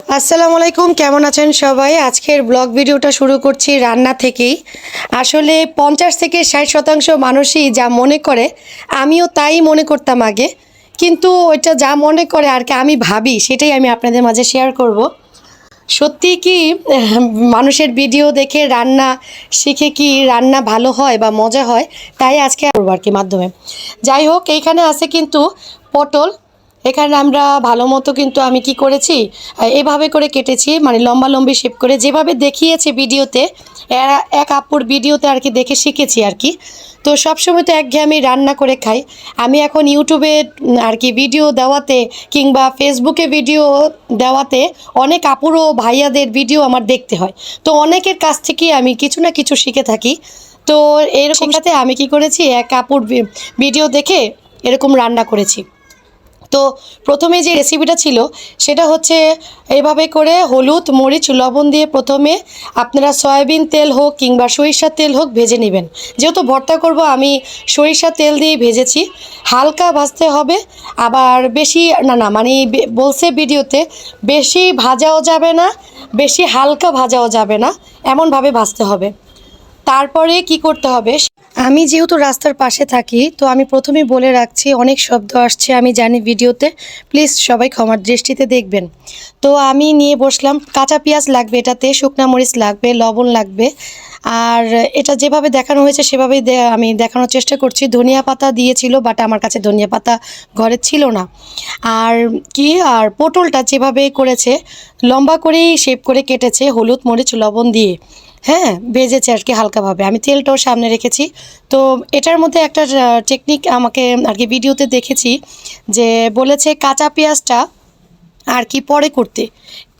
আসসালামু আলাইকুম, কেমন আছেন সবাই? আজকের ব্লগ ভিডিওটা শুরু করছি রান্না থেকেই। আসলে পঞ্চাশ থেকে ষাট শতাংশ মানুষই যা মনে করে, আমিও তাই মনে করতাম আগে। কিন্তু ওইটা যা মনে করে আর কি আমি ভাবি, সেটাই আমি আপনাদের মাঝে শেয়ার করব। সত্যি কি, মানুষের ভিডিও দেখে রান্না শিখে কি রান্না ভালো হয় বা মজা হয়, তাই আজকে আর কি মাধ্যমে। যাই হোক, এইখানে আছে কিন্তু পটল এখানে আমরা ভালো মতো কিন্তু আমি কি করেছি এভাবে করে কেটেছি মানে লম্বা লম্বি শেপ করে। যেভাবে দেখিয়েছে ভিডিওতে এক আপুর ভিডিওতে আর কি দেখে শিখেছি আর কি। তো সবসময় তো একঘেয়ে আমি রান্না করে খাই। আমি এখন ইউটিউবে আর কি ভিডিও দেওয়াতে কিংবা ফেসবুকে ভিডিও দেওয়াতে অনেক আপুর ও ভাইয়াদের ভিডিও আমার দেখতে হয়। তো অনেকের কাছ থেকেই আমি কিছু না কিছু শিখে থাকি। তো এরকম সাথে আমি কি করেছি এক আপুর ভিডিও দেখে এরকম রান্না করেছি। তো প্রথমে যে রেসিপিটা ছিল, সেটা হচ্ছে এভাবে করে হলুদ, মরিচ, লবণ দিয়ে প্রথমে আপনারা সয়াবিন তেল হোক কিংবা সরিষার তেল হোক ভেজে নেবেন। যেহেতু ভর্তা করব, আমি সরিষার তেল দিয়ে ভেজেছি। হালকা ভাজতে হবে, আবার বেশি, না না মানে বলছে ভিডিওতে, বেশি ভাজাও যাবে না, বেশি হালকা ভাজাও যাবে না, এমনভাবে ভাজতে হবে। তারপরে কি করতে হবে? আমি যেহেতু রাস্তার পাশে থাকি, তো আমি প্রথমেই বলে রাখছি, অনেক শব্দ আসছে, আমি জানি ভিডিওতে। প্লিজ সবাই ক্ষমার দৃষ্টিতে দেখবেন। তো আমি নিয়ে বসলাম, কাঁচা পেঁয়াজ লাগবে এটাতে, শুকনা মরিচ লাগবে, লবণ লাগবে। আর এটা যেভাবে দেখানো হয়েছে, সেভাবেই আমি দেখানোর চেষ্টা করছি। ধনিয়া পাতা দিয়েছিল বাট আমার কাছে ধনিয়া পাতা ঘরে ছিল না। আর কি, আর পটলটা যেভাবে করেছে, লম্বা করেই শেপ করে কেটেছে, হলুদ মরিচ, লবণ দিয়ে। হ্যাঁ ভেজেছে আর কি হালকাভাবে। আমি তেলটাও সামনে রেখেছি। তো এটার মধ্যে একটা টেকনিক আমাকে আর কি ভিডিওতে দেখেছি যে বলেছে কাঁচা পেঁয়াজটা আর কি পরে করতে।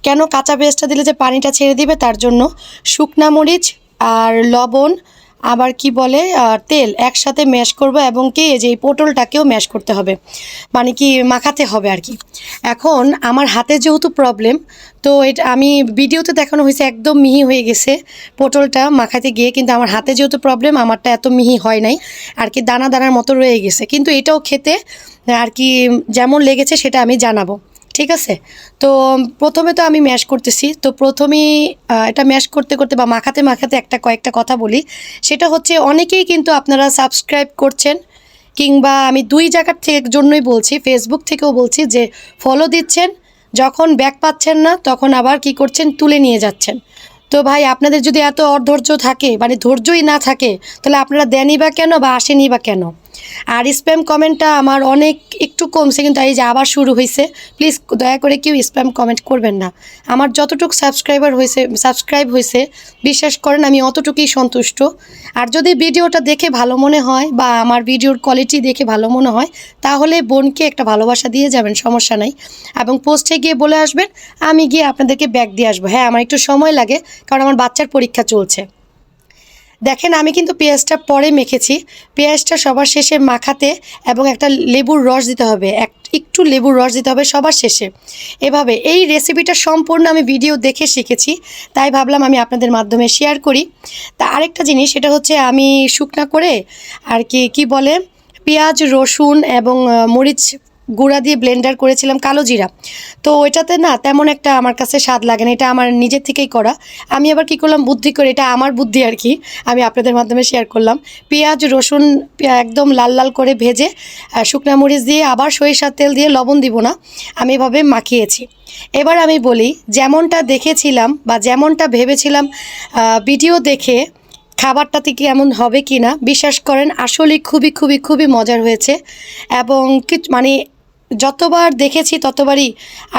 কেন কাঁচা পেঁয়াজটা দিলে যে পানিটা ছেড়ে দিবে? তার জন্য শুকনা মরিচ আর লবণ আবার কি বলে তেল একসাথে ম্যাশ করব এবং কি যে এই পটলটাকেও ম্যাশ করতে হবে। মানে কি মাখাতে হবে আর কি। এখন আমার হাতে যেহেতু প্রবলেম তো এটা, আমি ভিডিওতে দেখানো হয়েছে একদম মিহি হয়ে গেছে পটলটা মাখাতে গিয়ে, কিন্তু আমার হাতে যেহেতু প্রবলেম আমারটা এত মিহি হয় নাই, আর কি দানা দানার মতো রয়ে গেছে। কিন্তু এটাও খেতে আর কি যেমন লেগেছে সেটা আমি জানাব। ঠিক আছে? তো প্রথমে তো আমি ম্যাশ করতেছি। তো প্রথমেই এটা ম্যাশ করতে করতে বা মাখাতে মাখাতে একটা কয়েকটা কথা বলি। সেটা হচ্ছে অনেকেই কিন্তু আপনারা সাবস্ক্রাইব করছেন কিংবা আমি দুই জায়গার থেকে জন্যই বলছি ফেসবুক থেকেও বলছি যে ফলো দিচ্ছেন, যখন ব্যাক পাচ্ছেন না, তখন আবার কি করছেন? তুলে নিয়ে যাচ্ছেন। তো ভাই, আপনাদের যদি এত অধৈর্য থাকে মানে ধৈর্যই না থাকে, তাহলে আপনারা দেনই বা কেন বা আসেনি বা কেন? আর স্প্যাম কমেন্টটা আমার অনেক একটু কমছে, কিন্তু এই যে আবার শুরু হয়েছে প্লিজ দয়া করে কেউ স্প্যাম কমেন্ট করবেন না। আমার যতটুকু সাবস্ক্রাইবার হয়েছে সাবস্ক্রাইব হয়েছে বিশ্বাস করেন আমি অতটুকুই সন্তুষ্ট। আর যদি ভিডিওটা দেখে ভালো মনে হয় বা আমার ভিডিওর কোয়ালিটি দেখে ভালো মনে হয়, তাহলে বোনকে একটা ভালোবাসা দিয়ে যাবেন, সমস্যা নাই। এবং পোস্টে গিয়ে বলে আসবেন, আমি গিয়ে আপনাদেরকে ব্যাগ দিয়ে আসব। হ্যাঁ আমার একটু সময় লাগে, কারণ আমার বাচ্চার পরীক্ষা চলছে। দেখেন, আমি কিন্তু পেঁয়াজটা পরে মেখেছি। পেঁয়াজটা সবার শেষে মাখাতে এবং একটা লেবুর রস দিতে হবে, এক, একটু লেবুর রস দিতে হবে সবার শেষে। এভাবে এই রেসিপিটা সম্পূর্ণ আমি ভিডিও দেখে শিখেছি, তাই ভাবলাম আমি আপনাদের মাধ্যমে শেয়ার করি। তা আরেকটা জিনিস, সেটা হচ্ছে আমি শুকনা করে আর কি কি বলে, পেঁয়াজ, রসুন এবং মরিচ গুঁড়া দিয়ে ব্লেন্ডার করেছিলাম কালো জিরা। তো ওইটাতে না তেমন একটা আমার কাছে স্বাদ লাগে না, এটা আমার নিজের থেকেই করা। আমি আবার কি করলাম, বুদ্ধি করে, এটা আমার বুদ্ধি আর কি, আমি আপনাদের মাধ্যমে শেয়ার করলাম। পেঁয়াজ, রসুন একদম লাল লাল করে ভেজে শুকনা মরিচ দিয়ে, আবার সরিষার তেল দিয়ে লবণ দিব না, আমি এভাবে মাখিয়েছি। এবার আমি বলি, যেমনটা দেখেছিলাম বা যেমনটা ভেবেছিলাম ভিডিও দেখে খাবারটাতে কি এমন হবে কি না বিশ্বাস করেন আসলে খুবই খুবই খুবই মজার হয়েছে। এবং মানে যতবার দেখেছি ততবারই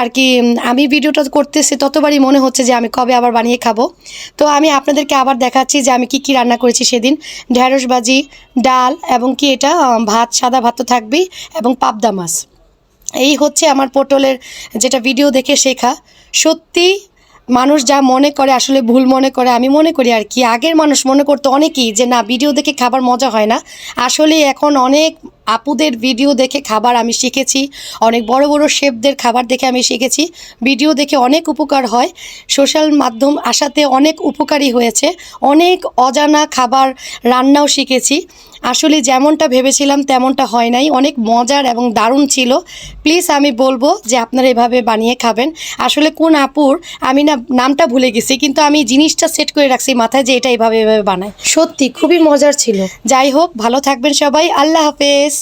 আর কি আমি ভিডিওটা করতেছি ততবারই মনে হচ্ছে যে আমি কবে আবার বানিয়ে খাব। তো আমি আপনাদেরকে আবার দেখাচ্ছি যে আমি কি কি রান্না করেছি সেদিন। ঢ্যাঁড়স ভাজি, ডাল এবং কি এটা ভাত, সাদা ভাত তো থাকবেই এবং পাবদা মাছ। এই হচ্ছে আমার পটলের যেটা ভিডিও দেখে শেখা। সত্যি মানুষ যা মনে করে আসলে ভুল মনে করে, আমি মনে করি আর কি। আগের মানুষ মনে করতো অনেকেই যে না, ভিডিও দেখে খাবার মজা হয় না। আসলে এখন অনেক আপুদের ভিডিও দেখে খাবার আমি শিখেছি অনেক বড় বড় শেফদের খাবার দেখে আমি শিখেছি। ভিডিও দেখে অনেক উপকার হয়। সোশ্যাল মাধ্যম আসাতে অনেক উপকারী হয়েছে। অনেক অজানা খাবার রান্নাও শিখেছি। আসলে যেমনটা ভেবেছিলাম তেমনটা হয় নাই। অনেক মজার এবং দারুণ ছিল। প্লিজ আমি বলব যে আপনারা এভাবে বানিয়ে খাবেন। আসলে কোন আপুর আমি না নামটা ভুলে গেছি কিন্তু আমি জিনিসটা সেট করে রাখছি মাথায় যে এটা এভাবে এভাবে বানায়। সত্যি খুবই মজার ছিল। যাই হোক ভালো থাকবেন সবাই। আল্লাহ হাফেজ।